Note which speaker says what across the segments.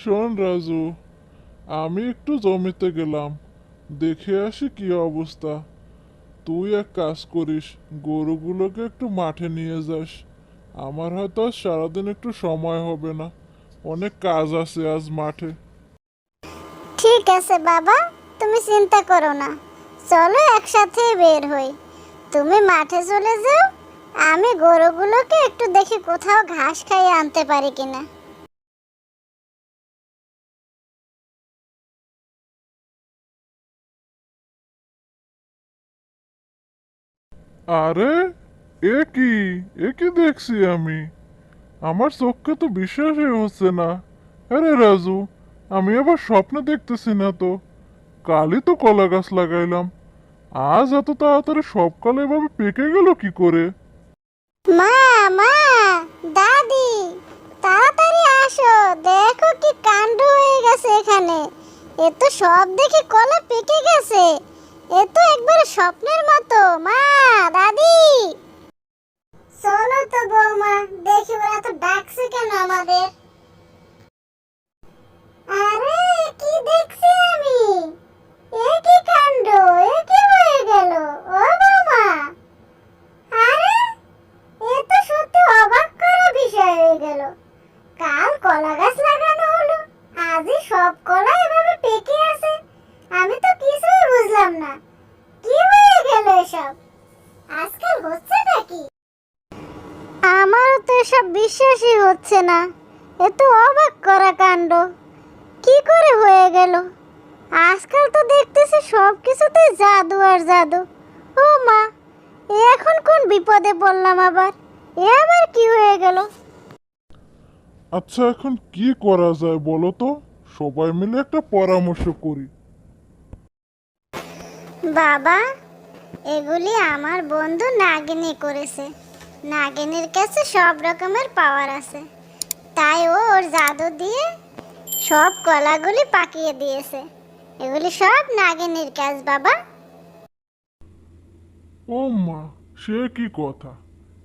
Speaker 1: শোন রাজু, আমি একটু জমিতে গেলাম। দেখে আসি কি অবস্থা। তুই এক কাজ করিস, গরুগুলোকে একটু মাঠে নিয়ে যাস। আমার হয়তো আজ সারাদিন একটু সময় হবে না। অনেক কাজ আছে আজ মাঠে।
Speaker 2: ঠিক আছে বাবা, তুমি চিন্তা করো না। চলো একসাথে বের হই। তুমি মাঠে চলে যাও, আমি গরুগুলোকে একটু দেখি কোথাও ঘাস খাইয়ে আনতে পারি কিনা।
Speaker 1: আরে, এ কি? এ কি দেখছি আমি? আমার চোখকে তো বিশ্বাসই হচ্ছে না। আরে রাজু, আমি আবার স্বপ্নে দেখতেছি না তো। কালই তো কলা গাছ লাগাইলাম। আজ এত তাড়াতাড়ি সব এভাবে পেকে গেল কি করে?
Speaker 2: মা মা, দাদি, তাড়াতাড়ি আসো। দেখো কি কাণ্ড হয়ে গেছে এখানে। এ তো সব দেখি কলা পেকে গেছে। এ তো একবারে স্বপ্নের আমাদের তো এসব বিশ্বাসই হচ্ছে না। এ তো অবাক করা কাণ্ড। কি করে হয়ে গেল? আজকাল তো দেখতেছি সব কিছুতে জাদু আর জাদু। ও মা এ এখন কোন বিপদে পড়লাম আবার? এ আবার কি হয়ে গেল?
Speaker 1: আচ্ছা এখন কি করা যায় বলো তো? সবাই মিলে একটা পরামর্শ করি।
Speaker 2: বাবা এগুলি আমার বন্ধু নাগিনী করেছে। নাগিনীর কাছে সব রকমের পাওয়ার আছে। তাই ও ওর জাদু দিয়ে সব কলাগুলি পাকিয়ে দিয়েছে। এগুলি সব নাগিনীর কাজ, বাবা।
Speaker 1: ও মা সে কি কথা?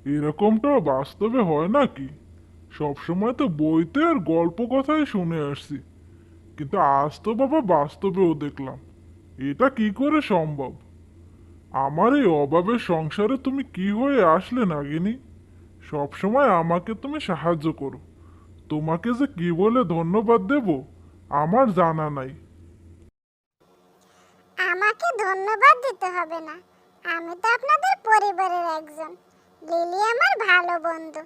Speaker 1: এরকমটা বাস্তবে হয় নাকি? সবসময় তো বইতে আর গল্প কথাই শুনে আসছি। কিন্তু আজ তো বাবা বাস্তবেও দেখলাম। এটা কি করে সম্ভব? আমার এই অভাবের সংসারে তুমি কি হয়ে আসলে নাগিনী? সবসময় আমাকে তুমি সাহায্য করো। তোমাকে যে কি বলে ধন্যবাদ দেব, আমার জানা নাই।
Speaker 2: আমাকে ধন্যবাদ দিতে হবে না। আমি তো আপনাদের পরিবারের একজন। লিলি আমার ভালো বন্ধু।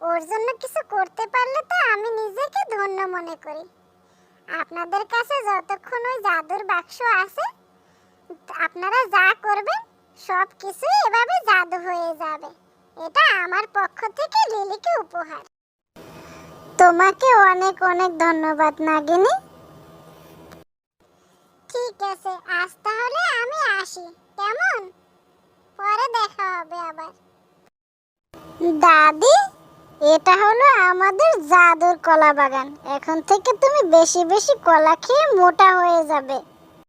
Speaker 2: ওর জন্য কিছু করতে পারলে তো আমি নিজেকে ধন্য মনে করি। আপনাদের কাছে যতক্ষণ ওই জাদুর বাক্স আছে আপনারা যা করবেন, সব কিছুই এভাবে জাদু হয়ে যাবে। এটা আমার পক্ষ থেকে লিলিকে উপহার। তোমাকে অনেক অনেক ধন্যবাদ, নাগিনী। ঠিক আছে, আজ তাহলে আমি আসি। কেমন? পরে দেখা হবে আবার। দাদি, এটা হলো আমাদের জাদুর কলা বাগান এখন থেকে তুমি বেশি বেশি কলা খেয়ে মোটা হয়ে যাবে।